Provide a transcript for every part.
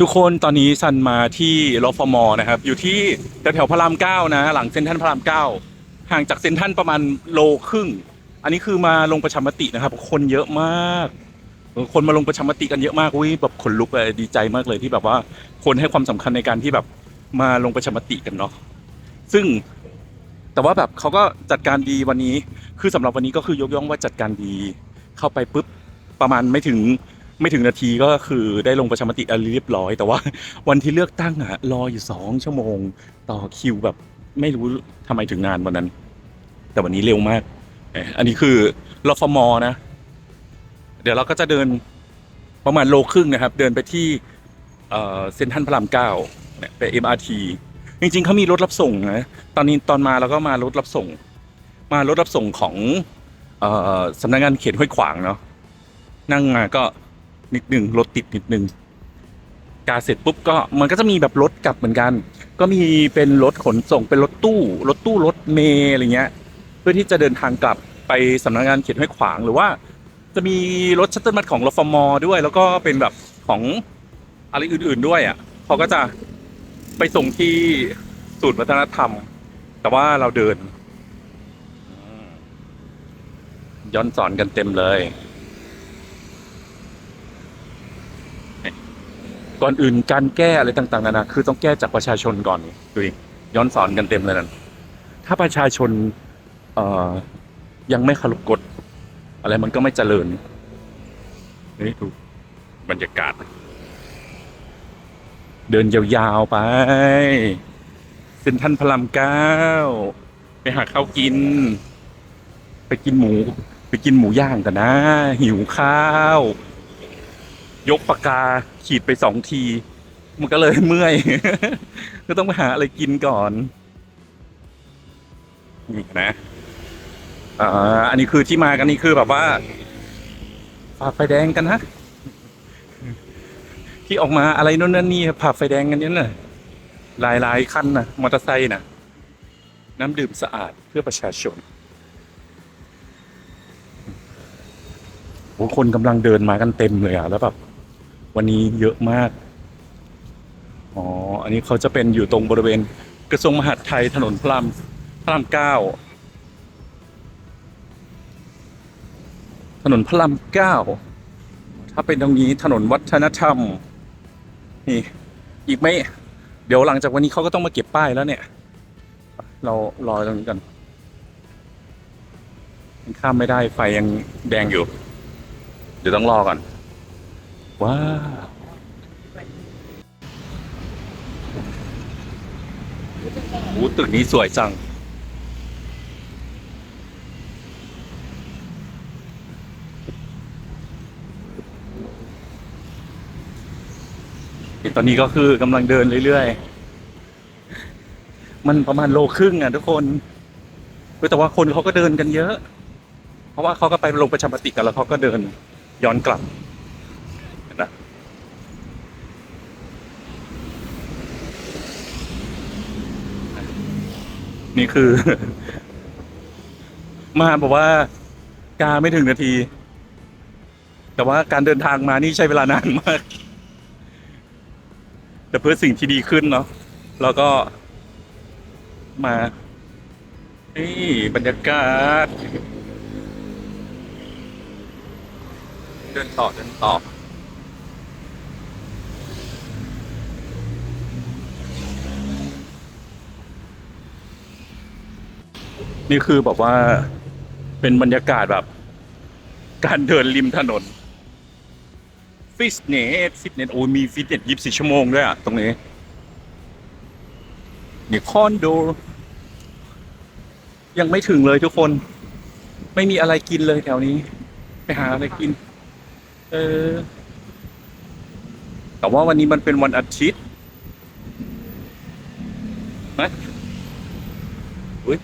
ทุกคนตอนนี้ซันมาที่รฟมนะครับ อยู่ที่แถวๆพระรามเก้านะหลังเซ็นทรัลพระรามเก้าห่างจากเซ็นทรัลประมาณโลครึ่ง อันนี้คือมาลงประชามตินะครับ คนเยอะมากคนมาลงประชามติกันเยอะมากอุ้ยแบบขนลุกเลยดีใจมากเลยที่แบบว่าคนให้ความสำคัญในการที่แบบมาลงประชามติกันเนาะซึ่งแต่ว่าแบบเขาก็จัดการดีวันนี้ คือสำหรับวันนี้ก็คือยกย่องว่าจัดการดี เข้าไปปุ๊บประมาณไม่ถึง ไม่ถึงนาทีก็คือได้ลงประชามติอะไรเรียบร้อย แต่ว่าวันที่เลือกตั้งอะรออยู่สองชั่วโมง ต่อคิวแบบไม่รู้ทำไมถึงงานวันนั้น แต่วันนี้เร็วมาก อันนี้คือรฟมนะ เดี๋ยวเราก็จะเดินประมาณโลครึ่งนะครับ เดินไปที่เซ็นทรัลพระรามเก้าเนี่ยไป MRT จริงๆเขามีรถรับส่งนะ ตอนนี้ตอนมาเราก็มารถรับส่ง มารถรับส่งของอสำนักงานเขตห้วยขวางเนาะนั่งมาก็ นิดหนึ่งรถติดนิดหนึ่งกาเสร็จปุ๊บก็มันก็จะมีแบบรถกลับเหมือนกัน ก็มีเป็นรถขนส่งเป็นรถตู้ รถตู้รถเมล์อะไรเงี้ย เพื่อที่จะเดินทางกลับไปสำนักงานเขตห้วยขวางหรือว่า จะมีรถชัตเติลบัสของรฟมด้วย แล้วก็เป็นแบบของอะไรอื่น ๆด้วยอะเขาก็จะไปส่งที่ศูนย์วัฒนธรรม แต่ว่าเราเดินย้อนสอนกันเต็มเลย ก่อนอื่นการแก้อะไรต่างๆนานาคือต้องแก้จากประชาชนก่อนดูดิย้อนสอนกันเต็มเลยนั่นถ้าประชาชนเอยังไม่เคารพกฎอะไรมันก็ไม่เจริญนี่ดูบรรยากาศ เดินยาวๆไปเซ็นทรันพระรามเก้าไปหาข้าวกิน ไปกินหมู ไปกินหมูย่างกันนะ หิวข้าว ยกปากกาขีดไปสองที มันก็เลยเมื่อย ก็ต้องไปหาอะไรกินก่อนนี่นะอ่าอันนี้คือที่มากันนี่คือแบบว่าผ่าไฟแดงกันนะที่ออกมาอะไรน่นนั่นนี่ผ่าไฟแดงกันนี่น่ะหลายหลายคันนะมอเตอร์ไซค์นะน้ำดื่มสะอาดเพื่อประชาชนโอ้คนกำลังเดินมากันเต็มเลยอะ แล้วแบบ วันนี้เยอะมาก อ๋อ อันนี้เขาจะเป็นอยู่ตรงบริเวณกระทรวงมหาดไทยถนนพระรามพระรามเก้าถนนพระรามเก้าถ้าเป็นตรงนี้ถนนวัฒนธรรม นี่ อีกไม่ เดี๋ยวหลังจากวันนี้เขาก็ต้องมาเก็บป้ายแล้วเนี่ย เรารอตรงนี้กันข้ามไม่ได้ไฟยังแดงอยู่ เดี๋ยวต้องรอก่อน ว้าวโอ้ตึกนี้สวยจัง ตอนนี้ก็คือกำลังเดินเรื่อยๆ มันประมาณโลครึ่งอะทุกคนแต่ว่าคนเขาก็เดินกันเยอะ เพราะว่าเขาก็ไปลงประชามติกันแล้วเขาก็เดินย้อนกลับเห็นปะ นี่คือ มาบอกว่ากาไม่ถึงนาที แต่ว่าการเดินทางมานี่ใช้เวลานานมาก แต่เพื่อสิ่งที่ดีขึ้นเนาะแล้วก็ มานี่บรรยากาศ เดินต่อเดินต่อ นี่คือแบบว่าเป็นบรรยากาศแบบ การเดินริมถนน ฟิตเนสฟิตเนสโอ้มีฟิตเนสยี่สิบสี่ชั่วโมงด้วยอะตรงนี้นี่คอนโด ยังไม่ถึงเลยทุกคน ไม่มีอะไรกินเลยแถวนี้ ไปหาอะไรกิน เออ แต่ว่าวันนี้มันเป็นวันอาทิตย์นะอุ้ย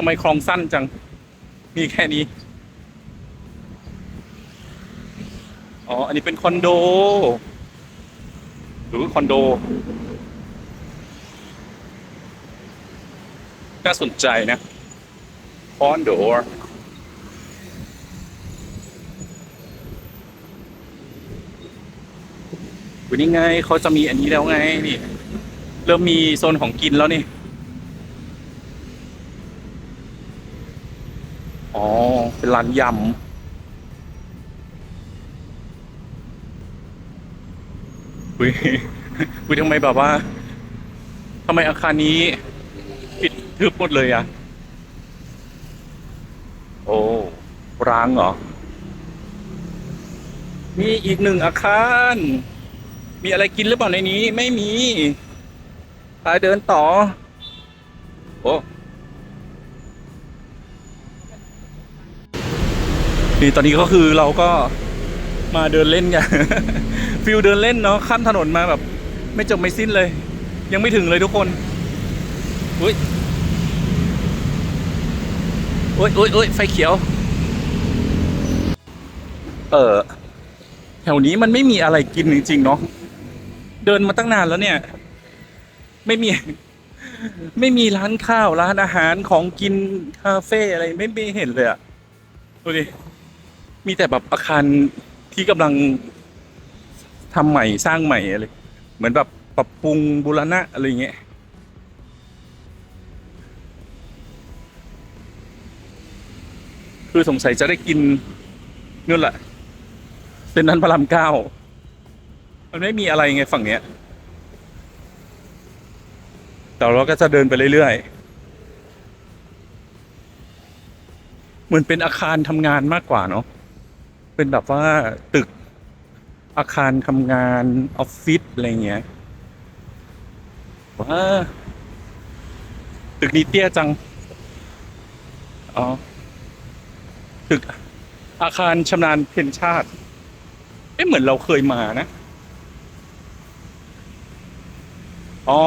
ทำไมคลองสั้นจัง มีแค่นี้ อ๋อ อันนี้เป็นคอนโด หรือคอนโด น่าสนใจนะคอนโดวันนี้ไงเขาจะมีอันนี้แล้วไงนี่ เริ่มมีโซนของกินแล้วนี่ อ๋อ เป็นร้านยำอุ้ยอุ้ยทำไมแบบว่าทำไมอาคารนี้ ปิดทึบหมดเลยอะโอ้ร้างเหรอ มีอีกหนึ่งอาคาร มีอะไรกินหรือเปล่าในนี้ ไม่มีไปเดินต่อ โอ้ นี่ตอนนี้ก็คือเราก็มาเดินเล่นกันฟิลเดินเล่นเนาะข้ามถนนมาแบบ ไม่จบไม่สิ้นเลย ยังไม่ถึงเลยทุกคนอุ้ยอุ้ยอุ้ยอุ้ยไฟเขียว เออแถวนี้มันไม่มีอะไรกินจริงๆเนาะเดินมาตั้งนานแล้วเนี่ย ไม่มี ไม่มีร้านข้าวร้านอาหารของกินคาเฟ่อะไรไม่ไม่เห็นเลยอะดูดิ มีแต่แบบอาคารที่กำลังทำใหม่สร้างใหม่อะไรเหมือนแบบปรับปรุงบูรณะอะไรเงี้ยคือสงสัยจะได้กินนู่นแหละเส้นนั้นพระรามเก้ามันไม่มีอะไรไงฝั่งเนี้ย แต่เราก็จะเดินไปเรื่อยๆ เหมือนเป็นอาคารทำงานมากกว่าเนาะ เป็นแบบว่าตึกอาคารทำงานออฟฟิศอะไรเงี้ยว้าตึกนี้เตี้ยจัง อ๋อ ตึกอาคารชำนาญเพนชาติ เอ๊ะเหมือนเราเคยมานะ อ๋อ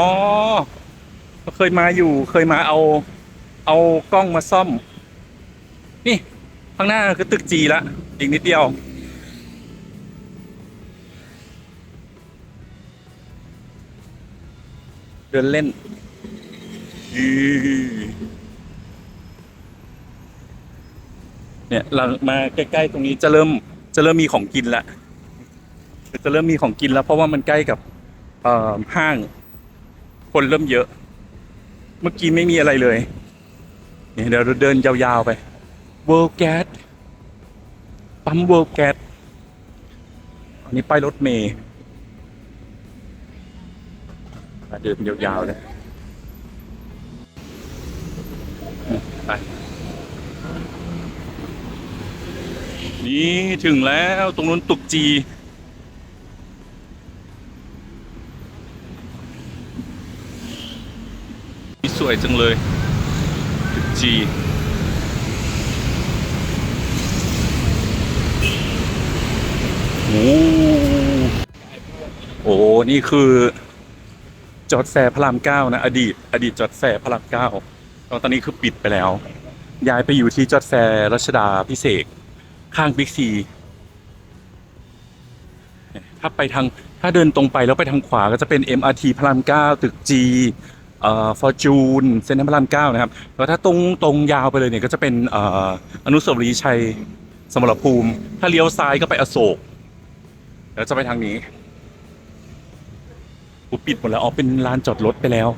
เราเคยมาอยู่ เคยมาเอา เอากล้องมาซ่อม นี่ ข้างหน้าคือตึกจีละอีกนิดเดียว เดินเล่นเนี่ยหลังมาใกล้ๆตรงนี้จะเริ่มจะเริ่มมีของกินละจะเริ่มมีของกินแล้ว เพราะว่ามันใกล้กับอ่อห้าง คนเริ่มเยอะ เมื่อกี้ไม่มีอะไรเลย เนี่ยเดี๋ยวเราเดินยาวๆไป World Gas ปั๊ม World Gas อันนี้ป้ายรถเมย์เดินยาวๆเลยไปนี่ถึงแล้วตรงนู้นตุกจี สวยจังเลยตึกจี โอ้โหนี่คือ จอดแฟร์พระรามเก้านะ อดีต อดีตจอดแฟร์พระรามเก้าแล้วตอนนี้คือปิดไปแล้ว ย้ายไปอยู่ที่จอดแฟร์รัชดาพิเศษข้างบิ๊กซี ถ้าไปทาง ถ้าเดินตรงไปแล้วไปทางขวาก็จะเป็น MRT พระรามเก้าตึกจีเอ่อฟอร์จูนเซ็นทรัลพระรามเก้านะครับ แล้วถ้าตรงตรงยาวไปเลยเนี่ยก็จะเป็นออนุสาวรีย์ชัยสมรภูมิ ถ้าเลี้ยวซ้ายก็ไปอโศก แล้วจะไปทางนี้กูปิดหมดแล้วอ๋อเป็นลานจอดรถไปแล้ว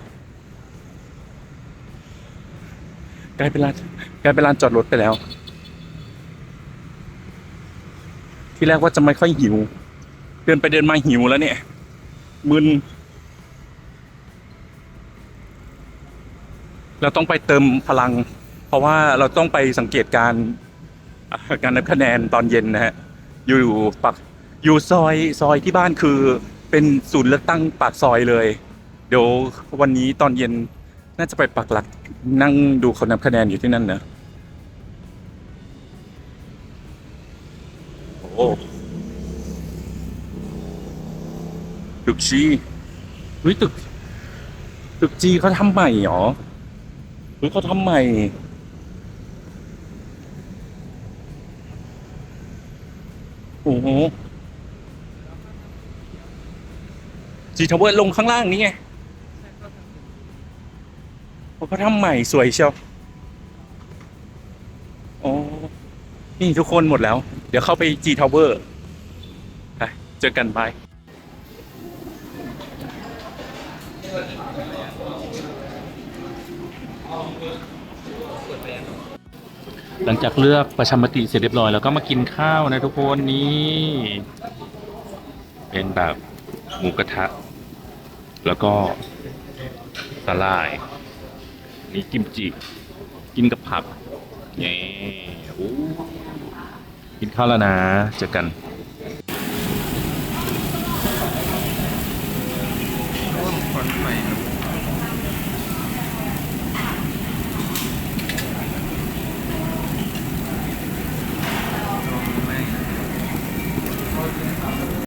กลายเป็นลานกลายเป็นลานจอดรถไปแล้ว ที่แรกว่าจะไม่ค่อยหิว เดินไปเดินมาหิวแล้วเนี่ยมึนเราต้องไปเติมพลัง เพราะว่าเราต้องไปสังเกตการการนับคะแนนตอนเย็นนะฮะ อยู่ปัก อยู่ซอยซอยที่บ้านคือเป็นศูนย์เลือกตั้งปากซอยเลย เดี๋ยววันนี้ตอนเย็นน่าจะไปปักหลักนั่งดูคนนับคะแนนอยู่ที่นั่นนะโอ้ตึกจีเฮ้ยตึก ตึกจีเขาทำใหม่เหรอเฮ้ยเขาทำใหม่โอ้โห จีทาวเวอร์ลงข้างล่างนี้ไงเขาทำใหม่สวยเชียวโอ้นี่ทุกคนหมดแล้ว เดี๋ยวเข้าไปจีทาวเวอร์ไปเจอกันไปหลังจากเลือกประชามติเสร็จเรียบร้อยแล้วก็มากินข้าวนะทุกคนนี่เป็นแบบ หมูกระทะ แล้วก็สลาย นี่กิมจิ กินกับผักเย้โอ้กินข้าวแล้วนะเจอกัน